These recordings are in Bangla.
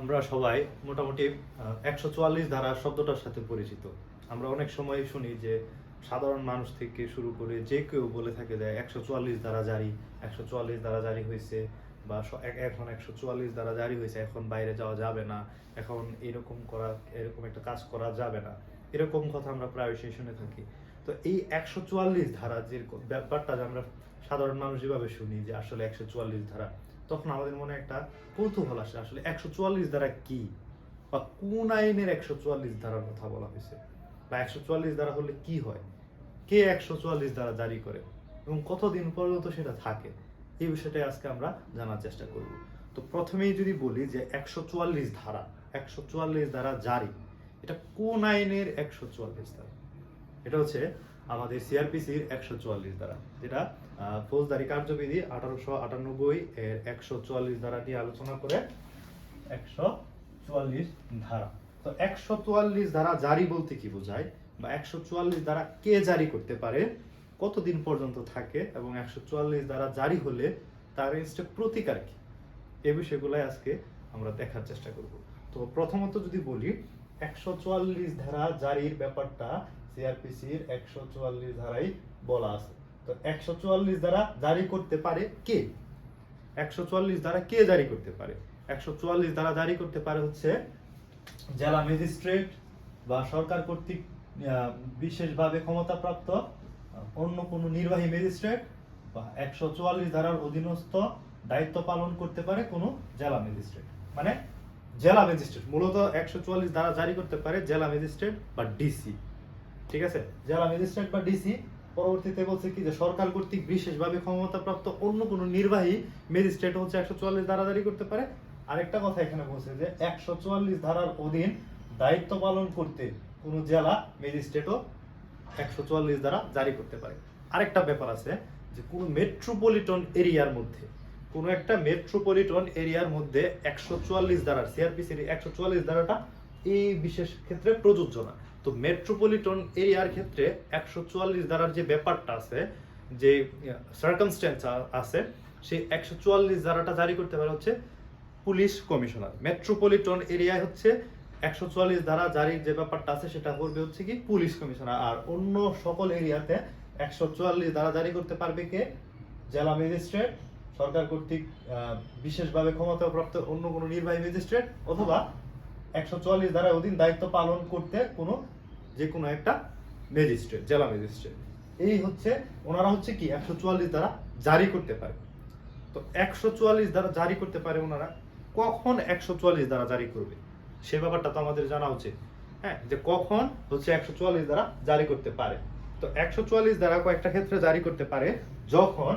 আমরা সবাই মোটামুটি একশো চুয়াল্লিশ ধারা শব্দটার সাথে পরিচিত। আমরা অনেক সময় শুনি যে সাধারণ মানুষ থেকে শুরু করে যে কেউ বলে থাকে যে একশো চুয়াল্লিশ ধারা জারি, একশো চুয়াল্লিশ ধারা জারি হয়েছে, বা এখন একশো চুয়াল্লিশ ধারা জারি হয়েছে, এখন বাইরে যাওয়া যাবে না, এখন এরকম করা, এরকম একটা কাজ করা যাবে না। এরকম কথা আমরা প্রায়শই শুনে থাকি। তো এই একশো চুয়াল্লিশ ধারা যে ব্যাপারটা যে আমরা সাধারণ মানুষ যেভাবে শুনি যে আসলে একশো চুয়াল্লিশ ধারা তখন আমাদের মনে একটা কৌতূহল আসে আসলে একশো চুয়াল্লিশ ধারা কি? বা কোন আইনের একশো চুয়াল্লিশ ধারার কথা বলা হয়েছে? বা একশো চুয়াল্লিশ ধারা হলে কি হয়? কে একশো চুয়াল্লিশ ধারা জারি করে? এবং কতদিন পর্যন্ত সেটা থাকে? এই বিষয়টাই আজকে আমরা জানার চেষ্টা করব। তো প্রথমেই যদি বলি যে একশো চুয়াল্লিশ ধারা, একশো চুয়াল্লিশ ধারা জারি, এটা কোন আইনের একশো চুয়াল্লিশ ধারা? এটা হচ্ছে আমাদের সিআরপিসির একশো চুয়াল্লিশ দ্বারা যেটা ফৌজদারি কার্যবিধি আঠারোশো আটানব্বই এর একশো চুয়াল্লিশ ধারা নিয়ে আলোচনা করে একশো চুয়াল্লিশ ধারা। তো একশো চুয়াল্লিশ ধারা জারি বলতে কি বোঝায়? বা একশো চুয়াল্লিশ ধারা কে জারি করতে পারে? কতদিন পর্যন্ত থাকে? এবং একশো চুয়াল্লিশ ধারা জারি হলে তার এগেনস্টে প্রতিকার কি? এ বিষয়গুলাই আজকে আমরা দেখার চেষ্টা করব। তো প্রথমত যদি বলি, একশো চুয়াল্লিশ ধারা জারির ব্যাপারটা সিআরপিসির একশো চুয়াল্লিশ ধারাই বলা আছে। তো একশো চুয়াল্লিশ ধারা জারি করতে পারে কে? একশো চুয়াল্লিশ ধারা কে জারি করতে পারে? একশো চুয়াল্লিশ ধারা জারি করতে পারে হচ্ছে জেলা ম্যাজিস্ট্রেট বা সরকার কর্তৃক বিশেষভাবে ক্ষমতাপ্রাপ্ত অন্য কোনো নির্বাহী ম্যাজিস্ট্রেট বা একশো চুয়াল্লিশ ধারার অধীনস্থ দায়িত্ব পালন করতে পারে কোনো জেলা ম্যাজিস্ট্রেট। মানে জেলা ম্যাজিস্ট্রেট। মূলত একশো চুয়াল্লিশ দ্বারা জারি করতে পারে জেলা ম্যাজিস্ট্রেট বা ডিসি। ঠিক আছে? জেলা ম্যাজিস্ট্রেট বা ডিসি পরবর্তীতে বলছে কি যে সরকার কর্তৃক বিশেষভাবে ক্ষমতাপ্রাপ্ত অন্য কোনো নির্বাহী ম্যাজিস্ট্রেট হচ্ছে একশো চুয়াল্লিশ ধারা জারি করতে পারে। আরেকটা কথা এখানে বলছে যে একশো চুয়াল্লিশ ধারার অধীন দায়িত্ব পালন করতে কোনো জেলা ম্যাজিস্ট্রেটও একশো চুয়াল্লিশ ধারা জারি করতে পারে। আরেকটা ব্যাপার আছে যে কোনো মেট্রোপলিটন এরিয়ার মধ্যে, কোনো একটা মেট্রোপলিটন এরিয়ার মধ্যে একশো চুয়াল্লিশ ধারার সিআরপিসির একশো চুয়াল্লিশ ধারাটা এই বিশেষ ক্ষেত্রে প্রযোজ্য না। তো মেট্রোপলিটন এরিয়ার ক্ষেত্রে একশো চুয়াল্লিশ ধারার যে ব্যাপারটা আছে, যে সার্কামস্টেন্স আছে, সেই একশো চুয়াল্লিশ ধারাটা জারি করতে পারে হচ্ছে পুলিশ কমিশনার। মেট্রোপলিটন এরিয়ায় হচ্ছে একশো চুয়াল্লিশ ধারা জারির যে ব্যাপারটা আছে, সেটা করবে হচ্ছে কি পুলিশ কমিশনার। আর অন্য সকল এরিয়াতে একশো চুয়াল্লিশ ধারা জারি করতে পারবে কে? জেলা ম্যাজিস্ট্রেট সরকার কর্তৃক বিশেষভাবে ক্ষমতাপ্রাপ্ত অন্য কোনো নির্বাহী ম্যাজিস্ট্রেট অথবা একশো চুয়াল্লিশ ধারার অধীন দায়িত্ব পালন করতে কোনো যে কোনো একটা ম্যাজিস্ট্রেট জেলা ম্যাজিস্ট্রেট এই হচ্ছে, ওনারা হচ্ছে কি, একশো চুয়াল্লিশ ধারা জারি করতে পারে। তো একশো চুয়াল্লিশ দ্বারা জারি করতে পারে ওনারা, কখন একশো চুয়াল্লিশ দ্বারা জারি করবে? সে ব্যাপারটা তো আমাদের জানা উচিত। হ্যাঁ যে কখন হচ্ছে একশো চুয়াল্লিশ দ্বারা জারি করতে পারে। তো একশো চুয়াল্লিশ দ্বারা কয়েকটা ক্ষেত্রে জারি করতে পারে, যখন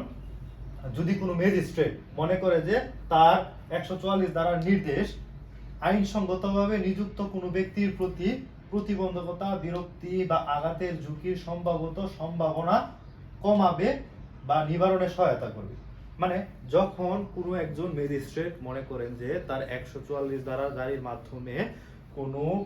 যদি কোনো ম্যাজিস্ট্রেট মনে করে যে তার একশো চুয়াল্লিশ দ্বারার নির্দেশ আইনসঙ্গতভাবে নিযুক্ত কোনো ব্যক্তির প্রতি প্রতিবন্ধকতা, বিরক্তি বা আঘাতের ঝুঁকির সম্ভাবত সম্ভাবনা কমাবে বা নিবারণে সহায়তা করবে। মানে যখন কোনো একজন ম্যাজিস্ট্রেট মনে করেন যে তার একশো চুয়াল্লিশ দ্বারা জারির মাধ্যমে কোনো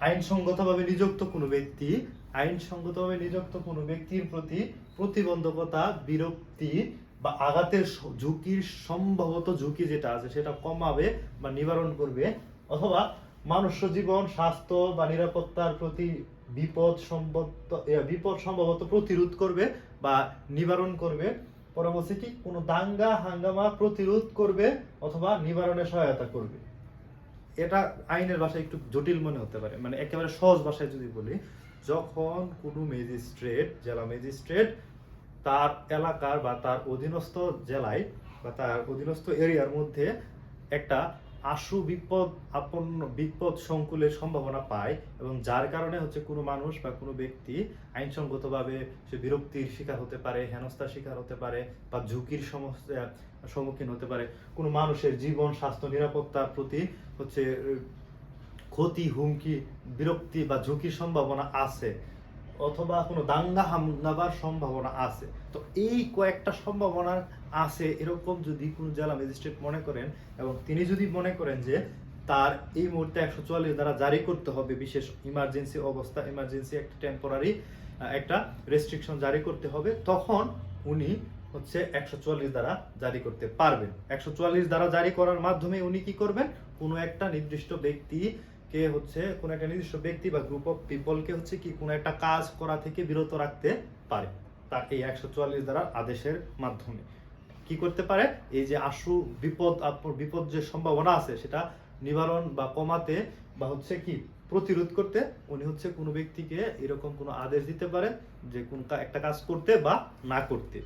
আইনসঙ্গতভাবে নিযুক্ত কোনো ব্যক্তি আইনসঙ্গতভাবে নিযুক্ত কোনো ব্যক্তির প্রতি প্রতিবন্ধকতা, বিরক্তি বা আঘাতের ঝুঁকির সম্ভবত ঝুঁকি যেটা আছে, সেটা কমাবে বা নিবারণ করবে অথবা মানুষ্য জীবন, স্বাস্থ্য বা নিরাপত্তার প্রতি বিপদ সম্ভবত বিপদ সম্ভবত প্রতিরোধ করবে বা নিবারণ করবে। পরে বলছে কি? কোনো দাঙ্গা, হাঙ্গামা প্রতিরোধ করবে অথবা নিবারণে সহায়তা করবে। এটা আইনের ভাষায় একটু জটিল মনে হতে পারে মানে একেবারে সহজ ভাষায় যদি বলি। যখন কোনো ম্যাজিস্ট্রেট, জেলা ম্যাজিস্ট্রেট তার এলাকার বা তার অধীনস্থ জেলায় বা তার অধীনস্থ এরিয়ার মধ্যে একটা আশু বিপদ আপন্ন বিপদ সংকুলের সম্ভাবনা পায় এবং যার কারণে হচ্ছে কোনো মানুষ বা কোনো ব্যক্তি আইনসঙ্গতভাবে সে বিরক্তির শিকার হতে পারে, হেনস্থার শিকার হতে পারে বা ঝুঁকির সমস্যা, সম্মুখীন হতে পারে। কোনো মানুষের জীবন, স্বাস্থ্য, নিরাপত্তার প্রতি হচ্ছে ক্ষতি, হুমকি, বিরক্তি বা ঝুঁকির সম্ভাবনা আছে অথবা কোনো দাঙ্গা হামলাবার সম্ভাবনা আছে। তো এই কয়েকটা সম্ভাবনা আছে এরকম যদি কোনো জেলা ম্যাজিস্ট্রেট মনে করেন এবং তিনি যদি মনে করেন যে তার এই মুহূর্তে একশো চুয়াল্লিশ দ্বারা জারি করতে হবে বিশেষ ইমার্জেন্সি অবস্থা ইমার্জেন্সি একটা টেম্পোরারি একটা রেস্ট্রিকশন জারি করতে হবে, তখন উনি হচ্ছে একশো চুয়াল্লিশ দ্বারা জারি করতে পারবেন। একশো চুয়াল্লিশ দ্বারা জারি করার মাধ্যমে উনি কি করবেন? কোনো একটা নির্দিষ্ট ব্যক্তিকে হচ্ছে কোনো একটা নির্দিষ্ট ব্যক্তি বা গ্রুপ অফ পিপলকে হচ্ছে কি কোনো একটা কাজ করা থেকে বিরত রাখতে পারে তার এই একশো চুয়াল্লিশ দ্বারা আদেশের মাধ্যমে। কি করতে পারে? এই যে আশু বিপদ বিপদ যে সম্ভাবনা আছে সেটা নিবারণ বা কমাতে বা হচ্ছে কি প্রতিরোধ করতে উনি হচ্ছে কোনো ব্যক্তিকে এরকম কোনো আদেশ দিতে পারে যে কোন একটা কাজ করতে বা না করতে।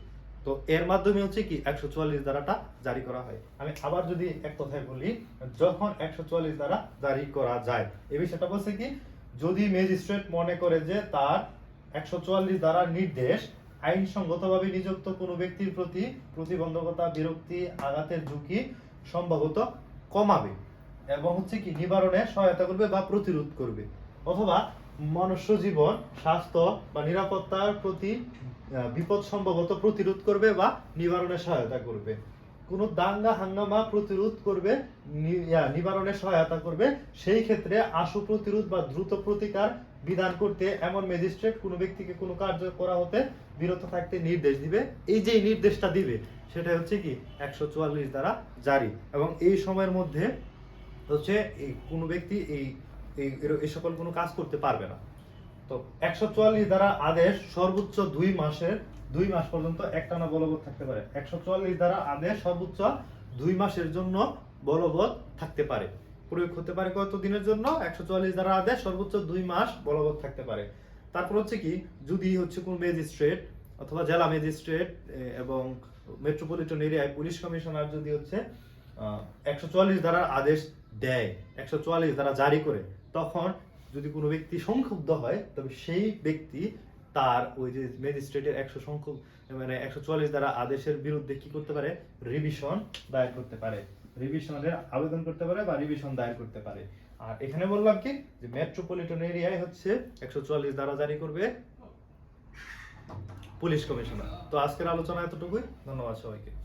তো এর মাধ্যমে হচ্ছে কি একশো চুয়াল্লিশ ধারাটা জারি করা হয়। আমি আবার যদি এক কথায় বলি, যখন একশো চুয়াল্লিশ ধারা জারি করা যায়, এ বিষয়টা বলছে কি, যদি ম্যাজিস্ট্রেট মনে করে যে তার একশো চুয়াল্লিশ ধারার নির্দেশ, আইনসঙ্গতভাবে নিযুক্ত কোনো ব্যক্তির প্রতি প্রতিবন্ধকতা, বিরক্তি, আঘাতের ঝুঁকি সম্ভবত কমাবে এবং হচ্ছে কি নিবারণে সহায়তা করবে বা প্রতিরোধ করবে। অথবা মনুষ্য জীবন স্বাস্থ্য বা নিরাপত্তার প্রতি বিপদ সম্ভবত প্রতিরোধ করবে বা নিবারণে সহায়তা করবে। কোনো দাঙ্গা, হাঙ্গামা প্রতিরোধ করবে নিবারণে সহায়তা করবে, সেই ক্ষেত্রে আশু প্রতিরোধ বা দ্রুত প্রতিকার বিধান করতে এমন ম্যাজিস্ট্রেট কোনো ব্যক্তিকে কোনো কার্য করা হতে বিরত থাকতে নির্দেশ দিবে। এই যে নির্দেশটা দিবে, সেটা হচ্ছে কি, একশো চুয়াল্লিশ দ্বারা জারি। এবং এই সময়ের মধ্যে হচ্ছে এই কোনো ব্যক্তি এই এই এই সকল কোনো কাজ করতে পারবে না। তো একশো চুয়াল্লিশ দ্বারা আদেশ সর্বোচ্চ দুই মাসের দুই মাস পর্যন্ত একটানা বলবৎ থাকতে পারে। একশো চুয়াল্লিশ দ্বারা আদেশ সর্বোচ্চ দুই মাসের জন্য বলবৎ থাকতে পারে। প্রয়োগ হতে পারে কত দিনের জন্য? একশো চুয়াল্লিশ দ্বারা আদেশ সর্বোচ্চ দুই মাস বলবৎ থাকতে পারে। তারপর হচ্ছে কি, যদি হচ্ছে কোন ম্যাজিস্ট্রেট অথবা জেলা ম্যাজিস্ট্রেট এবং মেট্রোপলিটন এরিয়ায় পুলিশ কমিশনার যদি হচ্ছে একশো চুয়াল্লিশ দ্বারা আদেশ দেয়, একশো চুয়াল্লিশ দ্বারা জারি করে, তখন যদি কোনো ব্যক্তি সংক্ষুব্ধ হয়, তবে সেই ব্যক্তি তার ওই যে ম্যাজিস্ট্রেটের একশো সংখ্যক মানে একশো চুয়াল্লিশ দ্বারা আদেশের বিরুদ্ধে কি করতে পারে? রিভিশন দায়ের করতে পারে। রিভিশনের আবেদন করতে পারে বা রিভিশন দায়ের করতে পারে। আর এখানে বললাম কি? যে মেট্রোপলিটন এরিয়ায় হচ্ছে একশো চুয়াল্লিশ দ্বারা জারি করবে পুলিশ কমিশনার। তো আজকের আলোচনা এতটুকুই। ধন্যবাদ সবাইকে।